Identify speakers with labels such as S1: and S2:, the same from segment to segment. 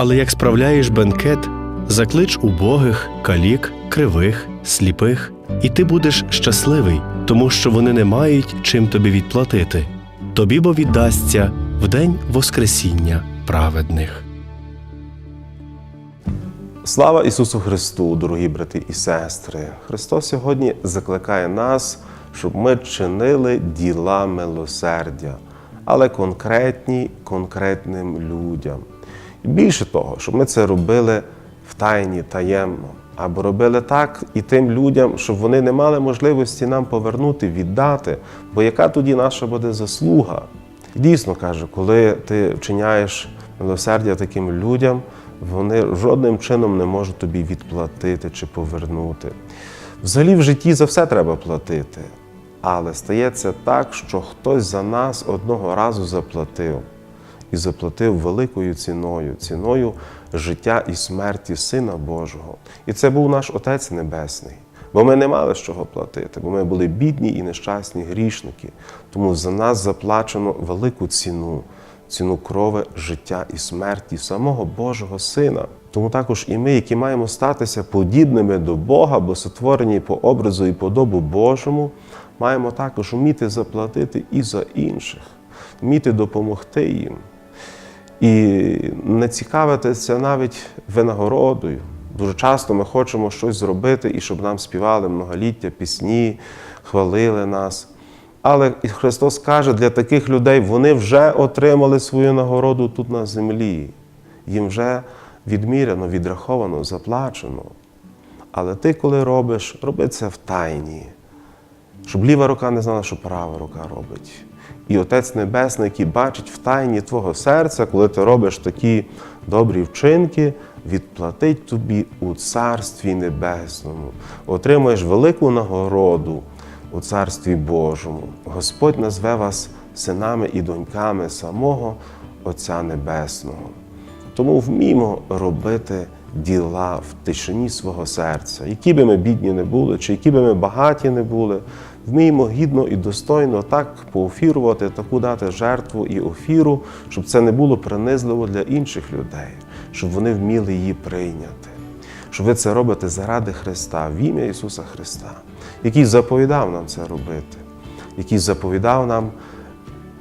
S1: Але як справляєш бенкет, заклич убогих, калік, кривих, сліпих, і ти будеш щасливий, тому що вони не мають чим тобі відплатити. Тобі бо віддасться в день Воскресіння праведних.
S2: Слава Ісусу Христу, дорогі брати і сестри! Христос сьогодні закликає нас, щоб ми чинили діла милосердя, але конкретні конкретним людям. Більше того, щоб ми це робили в тайні таємно, або робили так і тим людям, щоб вони не мали можливості нам повернути, віддати, бо яка тоді наша буде заслуга? Дійсно каже, коли ти вчиняєш милосердя таким людям, вони жодним чином не можуть тобі відплатити чи повернути. Взагалі в житті за все треба платити, але стається так, що хтось за нас одного разу заплатив і заплатив великою ціною, ціною життя і смерті Сина Божого. І це був наш Отець Небесний. Бо ми не мали з чого платити, бо ми були бідні і нещасні грішники. Тому за нас заплачено велику ціну, ціну крови, життя і смерті самого Божого Сина. Тому також і ми, які маємо статися подібними до Бога, бо сотворені по образу і подобу Божому, маємо також вміти заплатити і за інших, вміти допомогти їм. І не цікавитися навіть винагородою. Дуже часто ми хочемо щось зробити і щоб нам співали многоліття пісні, хвалили нас. Але Христос каже, для таких людей вони вже отримали свою нагороду тут на землі. Їм вже відміряно, відраховано, заплачено. Але ти, коли робиш, роби це в тайні, щоб ліва рука не знала, що права рука робить. І Отець Небесний, який бачить в тайні твого серця, коли ти робиш такі добрі вчинки, відплатить тобі у Царстві Небесному, отримаєш велику нагороду у Царстві Божому. Господь назве вас синами і доньками самого Отця Небесного. Тому вміємо робити діла в тишині свого серця, які би ми бідні не були, чи які би ми багаті не були, вміємо гідно і достойно так поофірувати, таку дати жертву і офіру, щоб це не було принизливо для інших людей, щоб вони вміли її прийняти. Щоб ви це робите заради Христа, в ім'я Ісуса Христа, який заповідав нам це робити, який заповідав нам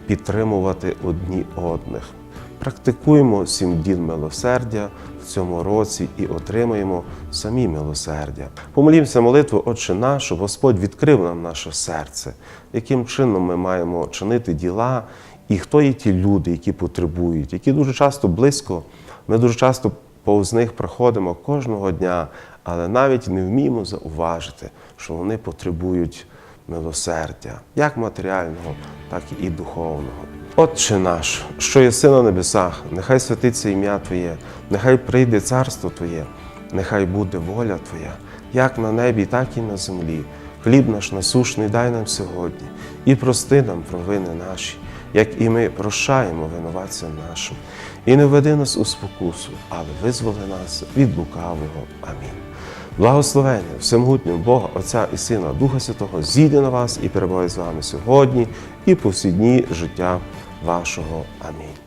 S2: підтримувати одні одних. Практикуємо сім діл милосердя в цьому році і отримаємо самі милосердя. Помолімося молитву Отче наш, щоб Господь відкрив нам наше серце, яким чином ми маємо чинити діла, і хто є ті люди, які потребують, які дуже часто близько, ми дуже часто повз них проходимо кожного дня, але навіть не вміємо зауважити, що вони потребують милосердя, як матеріального, так і духовного. Отче наш, що єси на небесах, нехай святиться ім'я Твоє, нехай прийде царство Твоє, нехай буде воля Твоя, як на небі, так і на землі. Хліб наш насушний дай нам сьогодні, і прости нам провини наші, як і ми прощаємо винуватцям нашим. І не введи нас у спокусу, але визволи нас від лукавого. Амінь. Благословення всемогутнього Бога, Отця і Сина, Духа Святого, зійде на вас і перебуває з вами сьогодні і по всі дні життя вашого. Амінь.